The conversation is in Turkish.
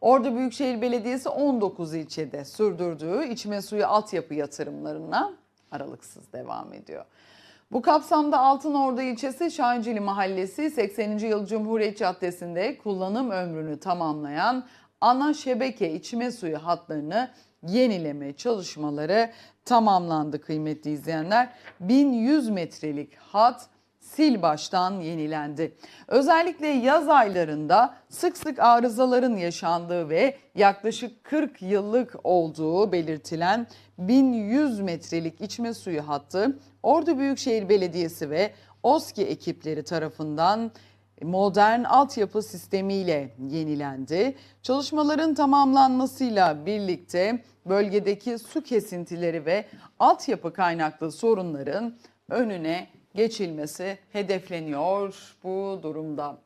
Ordu Büyükşehir Belediyesi 19 ilçede sürdürdüğü içme suyu altyapı yatırımlarına aralıksız devam ediyor. Bu kapsamda Altınordu ilçesi Şahincili Mahallesi 80. yıl Cumhuriyet Caddesi'nde kullanım ömrünü tamamlayan ana şebeke içme suyu hatlarını yenileme çalışmaları tamamlandı kıymetli izleyenler. 1100 metrelik hat sil baştan yenilendi. Özellikle yaz aylarında sık sık arızaların yaşandığı ve yaklaşık 40 yıllık olduğu belirtilen 1100 metrelik içme suyu hattı Ordu Büyükşehir Belediyesi ve OSKİ ekipleri tarafından modern altyapı sistemiyle yenilendi. Çalışmaların tamamlanmasıyla birlikte bölgedeki su kesintileri ve altyapı kaynaklı sorunların önüne geçilmesi hedefleniyor bu durumda.